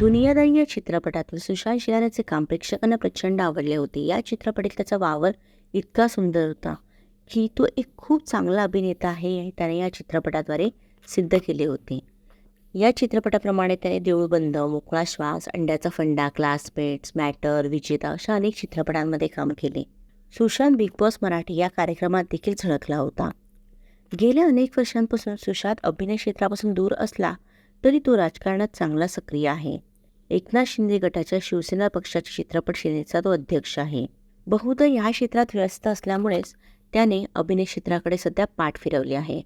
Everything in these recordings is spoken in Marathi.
दुनियादारी या चित्रपटातील सुशांत शिराण्याचे काम प्रेक्षकांना प्रचंड आवडले होते. या चित्रपटात त्याचा वावर इतका सुंदर होता की तो एक खूप चांगला अभिनेता आहे हे त्याने या चित्रपटाद्वारे सिद्ध केले होते. या चित्रपटाप्रमाणे त्याने देऊळबंद मोकळा श्वास अंड्याचा फंडा क्लासमेट्स मॅटर विजेता अशा अनेक चित्रपटांमध्ये काम केले. सुशांत बिग बॉस मराठी या कार्यक्रमात देखील झळकला होता. गेल्या अनेक वर्षांपासून सुशांत अभिनय क्षेत्रापासून दूर असला तरी तो राजकारणात चांगला सक्रिय आहे. एकनाथ शिंदे गटाच्या शिवसेना पक्षाच्या चित्रपट सेनेचा तो अध्यक्ष आहे. बहुधा या क्षेत्रात व्यस्त असल्यामुळेच त्याने अभिनय क्षेत्राकडे सध्या पाठ फिरवली आहे.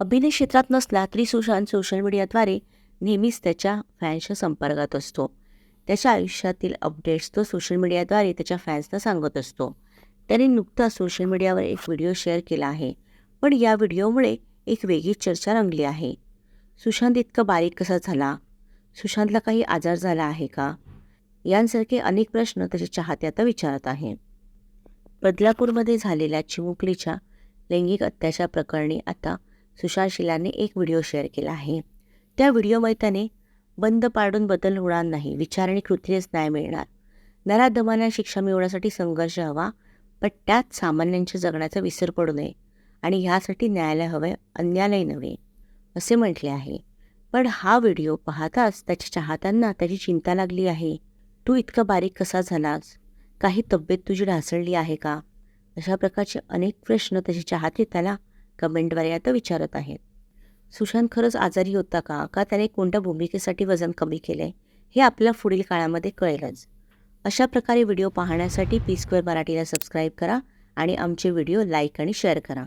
अभिनय क्षेत्रात नसला तरी सुशांत सोशल मीडियाद्वारे नेहमीच त्याच्या फॅन्सच्या संपर्कात असतो. त्याच्या आयुष्यातील अपडेट्स तो सोशल मीडियाद्वारे त्याच्या फॅन्सना सांगत असतो. त्याने नुकताच सोशल मीडियावर एक व्हिडिओ शेअर केला आहे. पण या व्हिडिओमुळे एक वेगळीच चर्चा रंगली आहे. सुशांत इतका बारीक कसा झाला? सुशांतला काही आजार झाला आहे का? यांसारखे अनेक प्रश्न त्याच्या चाहते आता विचारत आहे. बदलापूरमध्ये झालेल्या चिमुकलीच्या लैंगिक अत्याचार प्रकरणी आता सुशांत शिलाने एक व्हिडिओ शेअर केला आहे. त्या व्हिडिओमध्ये त्याने बंद पाडून बदल होणार नाही विचार आणि कृतीनेच न्याय मिळणार. नराधमांना शिक्षा मिळवण्यासाठी संघर्ष हवा पण त्यात सामान्यांच्या जगण्याचा विसर पडू नये आणि ह्यासाठी न्यायालय हवे अन्यालय नव्हे असे म्हटले आहे. पण हा व्हिडिओ पाहताच त्याच्या चाहत्यांना त्याची चिंता लागली आहे. तू इतका बारीक कसा झालास? काही तब्येत तुझी ढासळली आहे का? अशा प्रकारचे अनेक प्रश्न त्याचे चाहते त्याला कमेंटद्वारे आता विचारत आहेत. सुशांत खरंच आजारी होता का? का त्याने कोणत्या भूमिकेसाठी वजन कमी केले हे आपल्या पुढील काळामध्ये कळेलच. अशा प्रकारे व्हिडिओ पाहण्यासाठी पी स्क्वेअर मराठीला सबस्क्राईब करा आणि आमचे व्हिडिओ लाईक आणि शेअर करा.